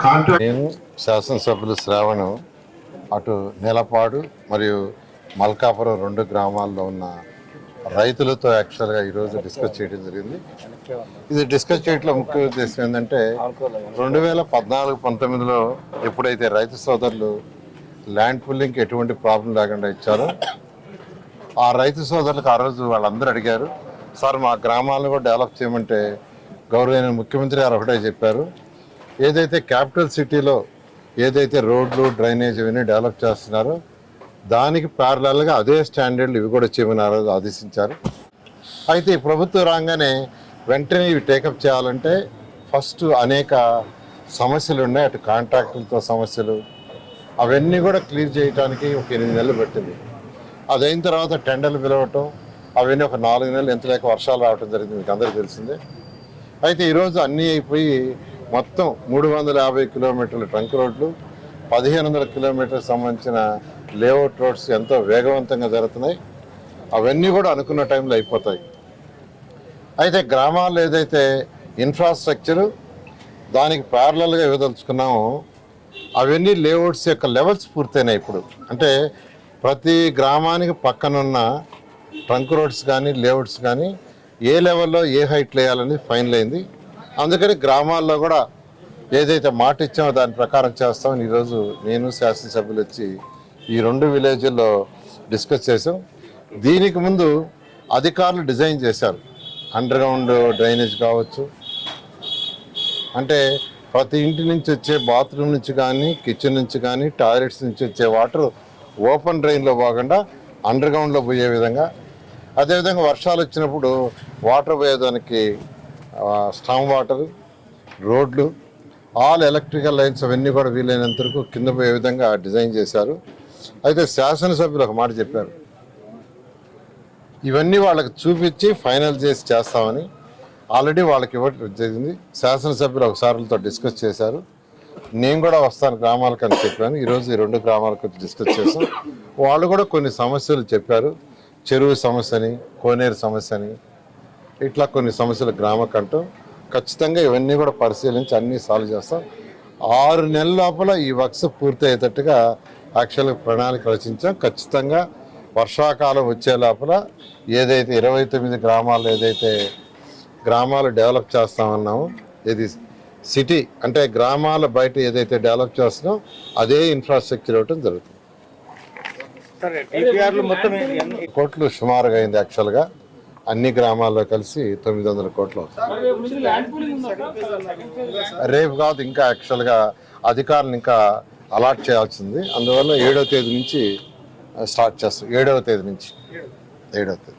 నేను శాసనసభ్యులు శ్రావణం అటు నెలపాడు మరియు మల్కాపురం రెండు గ్రామాల్లో ఉన్న రైతులతో యాక్చువల్గా ఈరోజు డిస్కస్ చేయడం జరిగింది. ఇది డిస్కస్ చేయడంలో ముఖ్య ఉద్దేశం ఏంటంటే రెండు వేల పద్నాలుగు పంతొమ్మిదిలో ఎప్పుడైతే రైతు సోదరులు ల్యాండ్ పుల్లింగ్కి ఎటువంటి ప్రాబ్లం లేకుండా ఇచ్చారో ఆ రైతు సోదరులకు ఆ రోజు వాళ్ళందరూ అడిగారు సార్ మా గ్రామాలను కూడా డెవలప్ చేయమంటే గౌరవైన ముఖ్యమంత్రి గారు ఒకటే చెప్పారు ఏదైతే క్యాపిటల్ సిటీలో ఏదైతే రోడ్లు డ్రైనేజ్ ఇవన్నీ డెవలప్ చేస్తున్నారో దానికి ప్యారలల్గా అదే స్టాండర్డ్లు ఇవి కూడా చేయమని ఆదేశించారు. అయితే ఈ ప్రభుత్వం రాగానే వెంటనే ఇవి టేకప్ చేయాలంటే ఫస్ట్ అనేక సమస్యలు ఉన్నాయి. అటు కాంట్రాక్టులతో సమస్యలు అవన్నీ కూడా క్లియర్ చేయడానికి ఒక ఎనిమిది నెలలు పట్టింది. అది అయిన తర్వాత టెండర్లు పిలవటం అవన్నీ ఒక నాలుగు నెలలు ఎంత లేక వర్షాలు రావటం జరిగింది మీకు అందరికీ తెలిసిందే. అయితే ఈరోజు అన్నీ అయిపోయి మొత్తం మూడు వందల యాభై కిలోమీటర్ల ట్రంక్ రోడ్లు పదిహేను వందల కిలోమీటర్లకు సంబంధించిన లేఅవుట్ రోడ్స్ ఎంతో వేగవంతంగా జరుగుతున్నాయి. అవన్నీ కూడా అనుకున్న టైంలో అయిపోతాయి. అయితే గ్రామాల్లో ఏదైతే ఇన్ఫ్రాస్ట్రక్చరు దానికి ప్యారలల్గా ఇవ్వదలుచుకున్నామో అవన్నీ లేఅవుట్స్ యొక్క లెవెల్స్ పూర్తయినాయి ఇప్పుడు. అంటే ప్రతి గ్రామానికి పక్కనున్న ట్రంక్ రోడ్స్ కానీ లేఅవుట్స్ కానీ ఏ లెవెల్లో ఏ హైట్లో వేయాలని ఫైనల్ అయింది. అందుకని గ్రామాల్లో కూడా ఏదైతే మాట ఇచ్చామో దాని ప్రకారం చేస్తామని ఈరోజు నేను శాసనసభ్యులు వచ్చి ఈ రెండు విలేజ్ల్లో డిస్కస్ చేసాం దీనికి ముందు అధికారులు డిజైన్ చేశారు. అండర్ గ్రౌండ్ డ్రైనేజ్ కావచ్చు. అంటే ప్రతి ఇంటి నుంచి వచ్చే బాత్రూమ్ నుంచి కానీ కిచెన్ నుంచి కానీ టాయిలెట్స్ నుంచి వచ్చే వాటర్ ఓపెన్ డ్రైన్లో పోకుండా అండర్ గ్రౌండ్లో పోయే విధంగా. అదేవిధంగా వర్షాలు వచ్చినప్పుడు వాటర్ పోయేదానికి స్టామ్ వాటర్ రోడ్లు ఆల్ ఎలక్ట్రికల్ లైన్స్ అవన్నీ కూడా వీలైనంత వరకు కింద పోయే విధంగా డిజైన్ చేశారు. అయితే శాసనసభ్యులు ఒక మాట చెప్పారు. ఇవన్నీ వాళ్ళకి చూపించి ఫైనల్ చేసి చేస్తామని ఆల్రెడీ వాళ్ళకి ఇవ్వటం జరిగింది శాసనసభ్యులు ఒకసారితో డిస్కస్ చేశారు. నేను కూడా వస్తాను గ్రామాలకు అని చెప్పాను. ఈరోజు ఈ రెండు గ్రామాలకు డిస్కస్ చేశాను వాళ్ళు కూడా కొన్ని సమస్యలు చెప్పారు. చెరువు సమస్యని కోనేరు సమస్యని ఇట్లా కొన్ని సమస్యలు గ్రామకంటూ ఖచ్చితంగా ఇవన్నీ కూడా పరిశీలించి అన్నీ సాల్వ్ చేస్తాం. ఆరు నెలల లోపల ఈ వర్క్స్ పూర్తి అయ్యేటట్టుగా యాక్చువల్గా ప్రణాళిక రచించాం. ఖచ్చితంగా వర్షాకాలం వచ్చే లోపల ఏదైతే ఇరవై తొమ్మిది గ్రామాలు ఏదైతే గ్రామాలు డెవలప్ చేస్తామన్నామో ఇది సిటీ అంటే గ్రామాల బయట ఏదైతే డెవలప్ చేస్తున్నామో అదే ఇన్ఫ్రాస్ట్రక్చర్ ఇవ్వటం జరుగుతుంది. కోట్లు సుమారుగా అయింది యాక్చువల్గా. అన్ని గ్రామాల్లో కలిసి తొమ్మిది వందల కోట్లు అవుతుంది. రేపు కాదు ఇంకా యాక్చువల్గా అధికారులు ఇంకా అలాట్ చేయాల్సింది. అందువల్ల ఏడవ తేదీ నుంచి స్టార్ట్ చేస్తాం. ఏడవ తేదీ నుంచి. ఏడవ తేదీ.